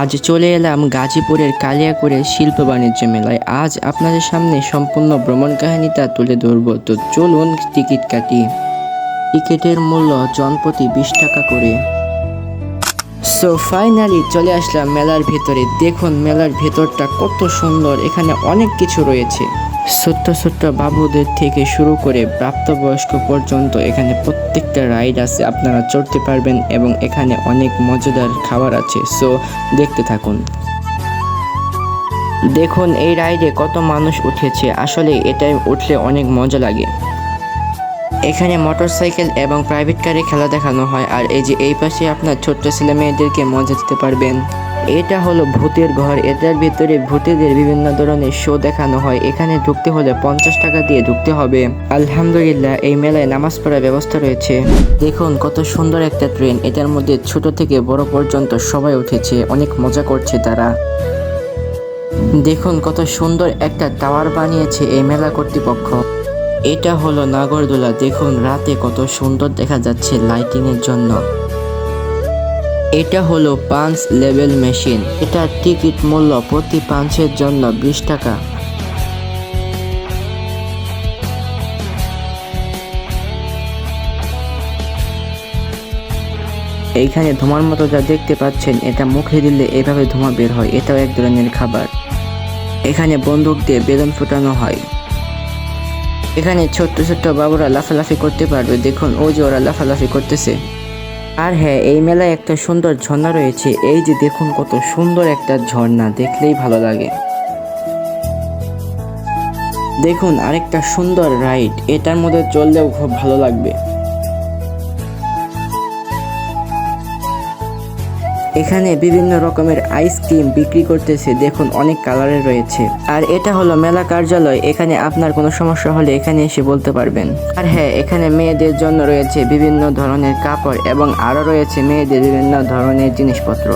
আজ চলে এলাম গাজীপুরের কালিয়াকুড়ের শিল্প বাণিজ্য মেলায়। আজ আপনাদের সামনে সম্পূর্ণ ভ্রমণ কাহিনীটা তুলে ধরব। তো চলুন টিকিট কাটি। টিকিটের মূল্য জনপ্রতি বিশ টাকা করে। সো ফাইনালি চলে আসলাম মেলার ভেতরে। দেখুন মেলার ভেতরটা কত সুন্দর। এখানে অনেক কিছু রয়েছে। ছোট্ট ছোট্ট বাবুদের থেকে শুরু করে প্রাপ্তবয়স্ক পর্যন্ত এখানে প্রত্যেকটা রাইড আছে, আপনারা চড়তে পারবেন এবং এখানে অনেক মজাদার খাবার আছে। সো দেখতে থাকুন। দেখুন, এই রাইডে কত মানুষ উঠেছে। আসলে এটাই উঠলে অনেক মজা লাগে। এখানে মোটরসাইকেল এবং প্রাইভেট কারে খেলা দেখানো হয়, আর এই যে এই পাশে আপনার ছোট্ট ছেলে মেয়েদেরকে মজা দিতে পারবেন। এটা হলো ভূতের ঘর। এটার ভিতরে ভূতেদের বিভিন্ন ধরনের শো দেখানো হয়। এখানে ঢুকতে হলে পঞ্চাশ টাকা দিয়ে ঢুকতে হবে। আলহামদুলিল্লাহ, এই মেলায় নামাজ পড়ার ব্যবস্থা রয়েছে। দেখুন, কত সুন্দর একটা ট্রেন এটার মধ্যে ছোট থেকে বড় পর্যন্ত সবাই উঠেছে। অনেক মজা করছে তারা। দেখুন, কত সুন্দর একটা টাওয়ার বানিয়েছে এই মেলা কর্তৃপক্ষ। এটা হলো নাগরদোলা। দেখুন, রাতে কত সুন্দর দেখা যাচ্ছে লাইটিং এর জন্য। এটা হলো পাঞ্চ লেভেল মেশিন। এটার টিকিট মূল্য প্রতি পাঞ্চের জন্য বিশ টাকা। এইখানে ধোঁয়ার মতো যা দেখতে পাচ্ছেন, এটা মুখে দিলে এভাবে ধোঁয়া বের হয়। এটাও এক ধরনের খাবার। এখানে বন্দুক দিয়ে বেলুন ফুটানো হয়। এখানে ছোট্ট ছোট্ট বাবুরা লাফালাফি করতে পারবে। দেখুন, ওই যে ওরা লাফালাফি করতেছে। আর হ্যাঁ এই মেলায় একটা সুন্দর ঝর্ণা রয়েছে। এই যে দেখুন কত সুন্দর একটা ঝর্ণা, দেখলেই ভালো লাগে। দেখুন আরেকটা সুন্দর রাইড, এটার মধ্যে চললেও খুব ভালো লাগবে। এখানে বিভিন্ন রকমের আইসক্রিম বিক্রি করতেছে। দেখুন, অনেক কালারের রয়েছে। আর এটা হলো মেলা কার্যালয়। এখানে আপনার কোনো সমস্যা হলে এখানে এসে বলতে পারবেন। আর হ্যাঁ এখানে মেয়েদের জন্য রয়েছে বিভিন্ন ধরনের কাপড় এবং আরও রয়েছে মেয়েদের বিভিন্ন ধরনের জিনিসপত্র।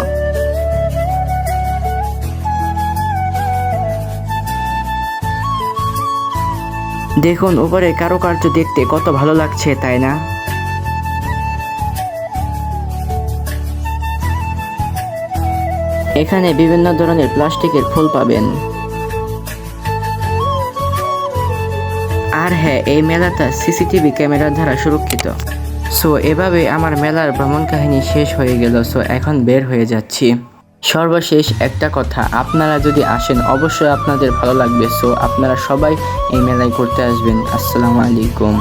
দেখুন, উপরে কারুকার্য দেখতে কত ভালো লাগছে, তাই না? এখানে বিভিন্ন ধরনের প্লাস্টিকের ফুল পাবেন। আর হ্যাঁ এই মেলাটা সিসিটিভি ক্যামেরার দ্বারা সুরক্ষিত। সো এভাবে আমার মেলার ভ্রমণ কাহিনী শেষ হয়ে গেল। সো এখন বের হয়ে যাচ্ছি। সর্বশেষ একটা কথা, আপনারা যদি আসেন, অবশ্যই আপনাদের ভালো লাগবে। সো আপনারা সবাই এই মেলায় ঘুরতে আসবেন। আসসালামু আলাইকুম।